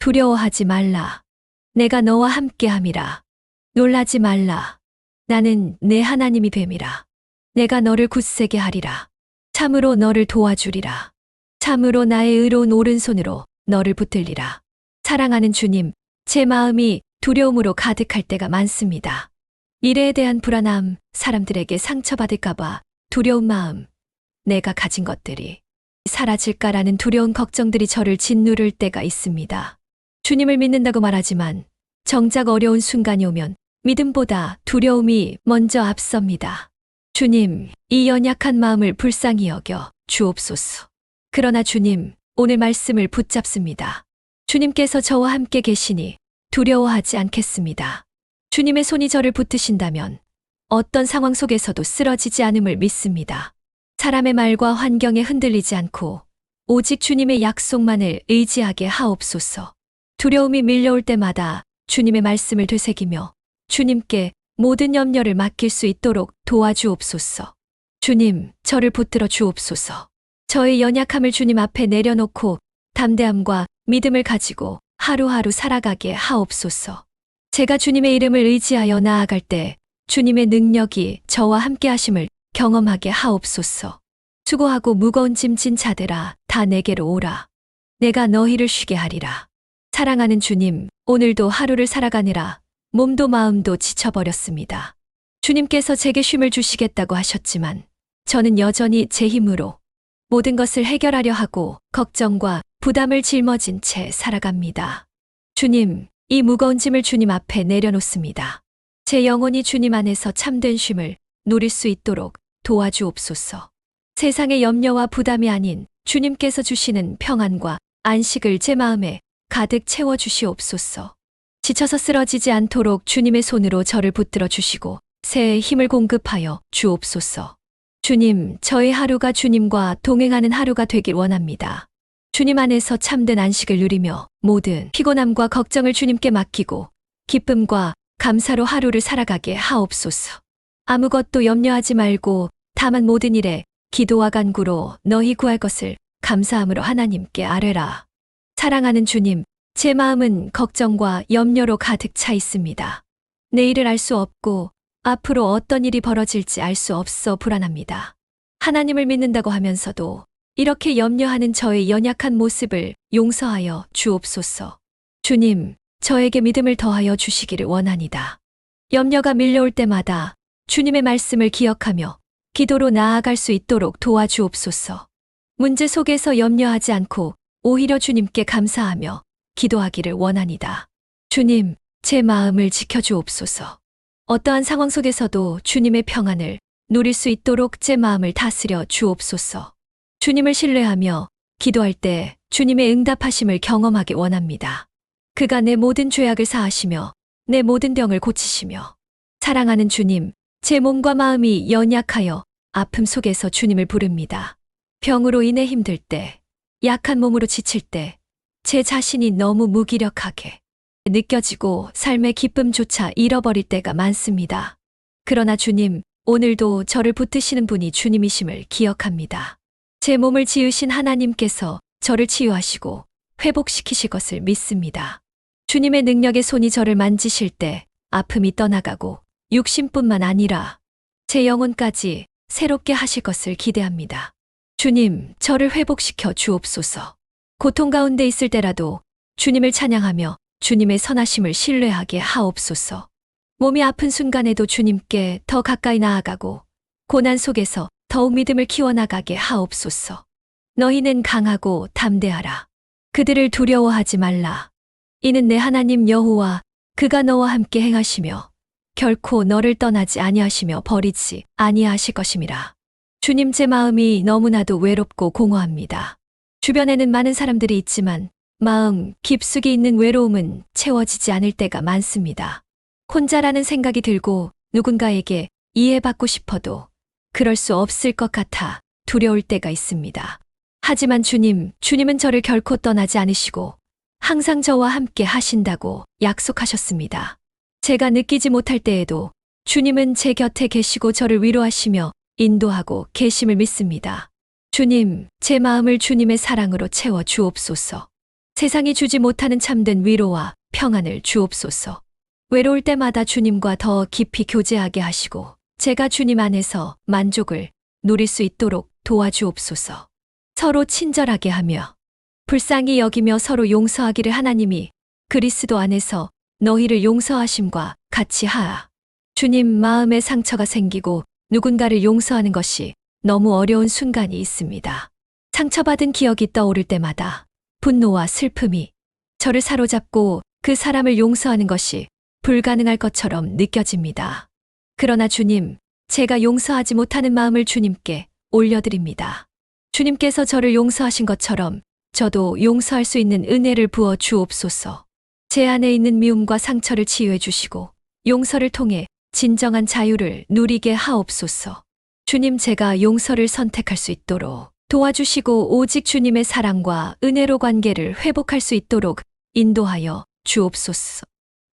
두려워하지 말라. 내가 너와 함께함이라. 놀라지 말라. 나는 내 하나님이 됨이라. 내가 너를 굳세게 하리라. 참으로 너를 도와주리라. 참으로 나의 의로운 오른손으로 너를 붙들리라. 사랑하는 주님, 제 마음이 두려움으로 가득할 때가 많습니다. 미래에 대한 불안함, 사람들에게 상처받을까봐 두려운 마음, 내가 가진 것들이 사라질까라는 두려운 걱정들이 저를 짓누를 때가 있습니다. 주님을 믿는다고 말하지만 정작 어려운 순간이 오면 믿음보다 두려움이 먼저 앞섭니다. 주님, 이 연약한 마음을 불쌍히 여겨 주옵소서. 그러나 주님, 오늘 말씀을 붙잡습니다. 주님께서 저와 함께 계시니 두려워하지 않겠습니다. 주님의 손이 저를 붙드신다면 어떤 상황 속에서도 쓰러지지 않음을 믿습니다. 사람의 말과 환경에 흔들리지 않고 오직 주님의 약속만을 의지하게 하옵소서. 두려움이 밀려올 때마다 주님의 말씀을 되새기며 주님께 모든 염려를 맡길 수 있도록 도와주옵소서. 주님, 저를 붙들어 주옵소서. 저의 연약함을 주님 앞에 내려놓고 담대함과 믿음을 가지고 하루하루 살아가게 하옵소서. 제가 주님의 이름을 의지하여 나아갈 때 주님의 능력이 저와 함께 하심을 경험하게 하옵소서. 수고하고 무거운 짐진 자들아, 다 내게로 오라. 내가 너희를 쉬게 하리라. 사랑하는 주님, 오늘도 하루를 살아가느라 몸도 마음도 지쳐버렸습니다. 주님께서 제게 쉼을 주시겠다고 하셨지만 저는 여전히 제 힘으로 모든 것을 해결하려 하고 걱정과 부담을 짊어진 채 살아갑니다. 주님, 이 무거운 짐을 주님 앞에 내려놓습니다. 제 영혼이 주님 안에서 참된 쉼을 누릴 수 있도록 도와주옵소서. 세상의 염려와 부담이 아닌 주님께서 주시는 평안과 안식을 제 마음에 가득 채워 주시옵소서. 지쳐서 쓰러지지 않도록 주님의 손으로 저를 붙들어 주시고 새해 힘을 공급하여 주옵소서. 주님, 저의 하루가 주님과 동행하는 하루가 되길 원합니다. 주님 안에서 참된 안식을 누리며 모든 피곤함과 걱정을 주님께 맡기고 기쁨과 감사로 하루를 살아가게 하옵소서. 아무것도 염려하지 말고 다만 모든 일에 기도와 간구로 너희 구할 것을 감사함으로 하나님께 아뢰라. 사랑하는 주님, 제 마음은 걱정과 염려로 가득 차 있습니다. 내일을 알 수 없고 앞으로 어떤 일이 벌어질지 알 수 없어 불안합니다. 하나님을 믿는다고 하면서도 이렇게 염려하는 저의 연약한 모습을 용서하여 주옵소서. 주님, 저에게 믿음을 더하여 주시기를 원하니다. 염려가 밀려올 때마다 주님의 말씀을 기억하며 기도로 나아갈 수 있도록 도와주옵소서. 문제 속에서 염려하지 않고 오히려 주님께 감사하며 기도하기를 원하니다. 주님, 제 마음을 지켜주옵소서. 어떠한 상황 속에서도 주님의 평안을 누릴 수 있도록 제 마음을 다스려 주옵소서. 주님을 신뢰하며 기도할 때 주님의 응답하심을 경험하기 원합니다. 그가 내 모든 죄악을 사하시며 내 모든 병을 고치시며 사랑하는 주님, 제 몸과 마음이 연약하여 아픔 속에서 주님을 부릅니다. 병으로 인해 힘들 때, 약한 몸으로 지칠 때, 제 자신이 너무 무기력하게 느껴지고 삶의 기쁨조차 잃어버릴 때가 많습니다. 그러나 주님, 오늘도 저를 붙드시는 분이 주님이심을 기억합니다. 제 몸을 지으신 하나님께서 저를 치유하시고 회복시키실 것을 믿습니다. 주님의 능력의 손이 저를 만지실 때 아픔이 떠나가고 육신뿐만 아니라 제 영혼까지 새롭게 하실 것을 기대합니다. 주님, 저를 회복시켜 주옵소서. 고통 가운데 있을 때라도 주님을 찬양하며 주님의 선하심을 신뢰하게 하옵소서. 몸이 아픈 순간에도 주님께 더 가까이 나아가고 고난 속에서 더욱 믿음을 키워나가게 하옵소서. 너희는 강하고 담대하라. 그들을 두려워하지 말라. 이는 내 하나님 여호와 그가 너와 함께 행하시며 결코 너를 떠나지 아니하시며 버리지 아니하실 것임이라. 주님 제 마음이 너무나도 외롭고 공허합니다. 주변에는 많은 사람들이 있지만 마음 깊숙이 있는 외로움은 채워지지 않을 때가 많습니다. 혼자라는 생각이 들고 누군가에게 이해받고 싶어도 그럴 수 없을 것 같아 두려울 때가 있습니다. 하지만 주님, 주님은 저를 결코 떠나지 않으시고 항상 저와 함께 하신다고 약속하셨습니다. 제가 느끼지 못할 때에도 주님은 제 곁에 계시고 저를 위로하시며 인도하고 계심을 믿습니다. 주님, 제 마음을 주님의 사랑으로 채워 주옵소서. 세상이 주지 못하는 참된 위로와 평안을 주옵소서. 외로울 때마다 주님과 더 깊이 교제하게 하시고 제가 주님 안에서 만족을 누릴 수 있도록 도와주옵소서. 서로 친절하게 하며 불쌍히 여기며 서로 용서하기를 하나님이 그리스도 안에서 너희를 용서하심과 같이 하아. 주님 마음에 상처가 생기고 누군가를 용서하는 것이 너무 어려운 순간이 있습니다. 상처받은 기억이 떠오를 때마다 분노와 슬픔이 저를 사로잡고 그 사람을 용서하는 것이 불가능할 것처럼 느껴집니다. 그러나 주님, 제가 용서하지 못하는 마음을 주님께 올려드립니다. 주님께서 저를 용서하신 것처럼 저도 용서할 수 있는 은혜를 부어 주옵소서. 제 안에 있는 미움과 상처를 치유해 주시고 용서를 통해 진정한 자유를 누리게 하옵소서. 주님 제가 용서를 선택할 수 있도록 도와주시고 오직 주님의 사랑과 은혜로 관계를 회복할 수 있도록 인도하여 주옵소서.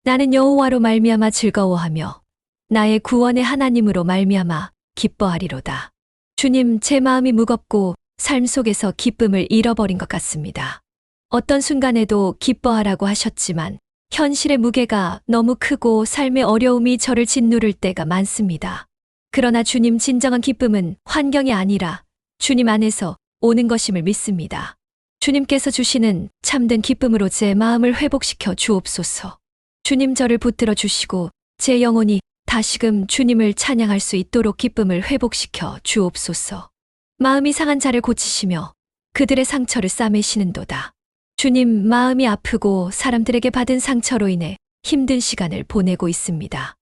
나는 여호와로 말미암아 즐거워하며 나의 구원의 하나님으로 말미암아 기뻐하리로다. 주님 제 마음이 무겁고 삶 속에서 기쁨을 잃어버린 것 같습니다. 어떤 순간에도 기뻐하라고 하셨지만 현실의 무게가 너무 크고 삶의 어려움이 저를 짓누를 때가 많습니다. 그러나 주님 진정한 기쁨은 환경이 아니라 주님 안에서 오는 것임을 믿습니다. 주님께서 주시는 참된 기쁨으로 제 마음을 회복시켜 주옵소서. 주님 저를 붙들어 주시고 제 영혼이 다시금 주님을 찬양할 수 있도록 기쁨을 회복시켜 주옵소서. 마음이 상한 자를 고치시며 그들의 상처를 싸매시는도다. 주님 마음이 아프고 사람들에게 받은 상처로 인해 힘든 시간을 보내고 있습니다.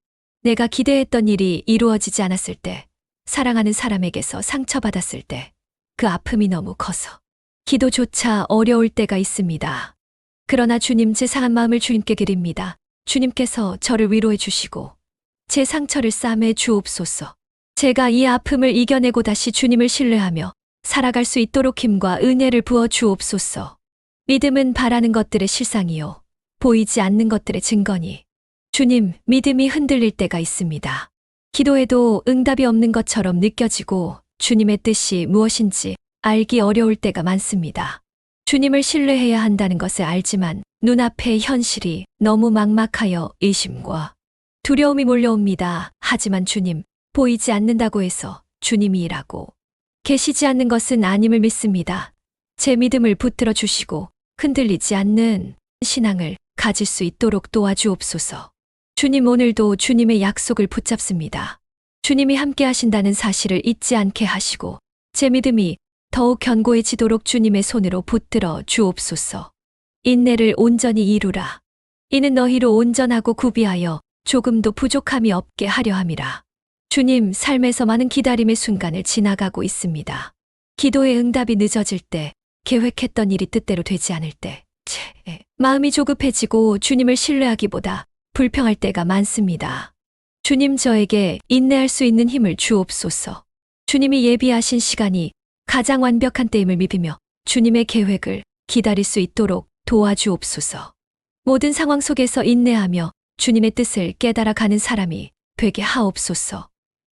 내가 기대했던 일이 이루어지지 않았을 때, 사랑하는 사람에게서 상처받았을 때, 그 아픔이 너무 커서 기도조차 어려울 때가 있습니다. 그러나 주님 제 상한 마음을 주님께 드립니다. 주님께서 저를 위로해 주시고 제 상처를 싸매 주옵소서. 제가 이 아픔을 이겨내고 다시 주님을 신뢰하며 살아갈 수 있도록 힘과 은혜를 부어 주옵소서. 믿음은 바라는 것들의 실상이요. 보이지 않는 것들의 증거니. 주님, 믿음이 흔들릴 때가 있습니다. 기도해도 응답이 없는 것처럼 느껴지고 주님의 뜻이 무엇인지 알기 어려울 때가 많습니다. 주님을 신뢰해야 한다는 것을 알지만 눈앞의 현실이 너무 막막하여 의심과 두려움이 몰려옵니다. 하지만 주님, 보이지 않는다고 해서 주님이 일하고 계시지 않는 것은 아님을 믿습니다. 제 믿음을 붙들어 주시고 흔들리지 않는 신앙을 가질 수 있도록 도와주옵소서. 주님 오늘도 주님의 약속을 붙잡습니다. 주님이 함께 하신다는 사실을 잊지 않게 하시고 제 믿음이 더욱 견고해지도록 주님의 손으로 붙들어 주옵소서. 인내를 온전히 이루라. 이는 너희로 온전하고 구비하여 조금도 부족함이 없게 하려 함이라. 주님 삶에서 많은 기다림의 순간을 지나가고 있습니다. 기도의 응답이 늦어질 때, 계획했던 일이 뜻대로 되지 않을 때, 채, 마음이 조급해지고 주님을 신뢰하기보다 불평할 때가 많습니다. 주님 저에게 인내할 수 있는 힘을 주옵소서. 주님이 예비하신 시간이 가장 완벽한 때임을 믿으며 주님의 계획을 기다릴 수 있도록 도와주옵소서. 모든 상황 속에서 인내하며 주님의 뜻을 깨달아 가는 사람이 되게 하옵소서.